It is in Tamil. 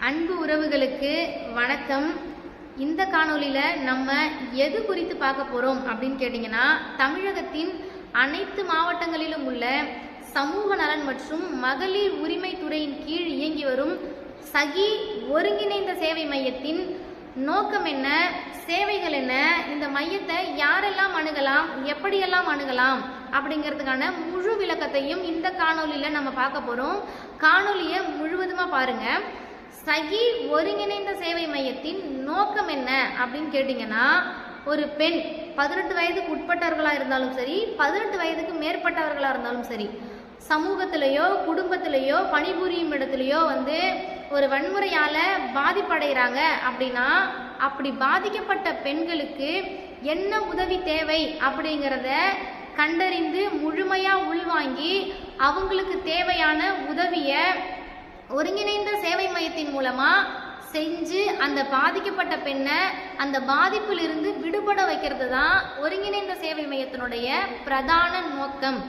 அன்பு உறவுகளுக்கு வணக்கம். இந்த காணொளியில் நம்ம எது குறித்து பார்க்க போகிறோம் அப்படின்னு கேட்டிங்கன்னா தமிழகத்தின் அனைத்து மாவட்டங்களிலும் உள்ள சமூக நலன் மற்றும் மகளிர் உரிமை துறையின் கீழ் இயங்கி வரும் சகி ஒருங்கிணைந்த சேவை மையத்தின் நோக்கம் என்ன சேவைகள் என்ன இந்த மையத்தை யாரெல்லாம் அணுகலாம் எப்படியெல்லாம் அணுகலாம் அப்படிங்கிறதுக்கான முழு விளக்கத்தையும் இந்த காணொளியில் நம்ம பார்க்க போகிறோம் காணொலியை முழுவதுமாக பாருங்கள் சகி ஒருங்கிணைந்த சேவை மையத்தின் நோக்கம் என்ன அப்படின்னு கேட்டிங்கன்னா ஒரு பெண் பதினெட்டு வயதுக்கு உட்பட்டவர்களாக இருந்தாலும் சரி பதினெட்டு வயதுக்கு மேற்பட்டவர்களாக இருந்தாலும் சரி சமூகத்திலேயோ குடும்பத்திலேயோ பணிபுரியும் இடத்துலையோ வந்து ஒரு வன்முறையால் பாதிப்படைகிறாங்க அப்படின்னா அப்படி பாதிக்கப்பட்ட பெண்களுக்கு என்ன உதவி தேவை அப்படிங்கிறத கண்டறிந்து முழுமையாக உள்வாங்கி அவங்களுக்கு தேவையான உதவியை ஒருங்கிணைந்த சேவை மையத்தின் மூலமா செஞ்சு அந்த பாதிக்கப்பட்ட பெண்ணை அந்த பாதிப்பிலிருந்து விடுபட வைக்கிறது தான் ஒருங்கிணைந்த சேவை மையத்தினுடைய பிரதான நோக்கம்.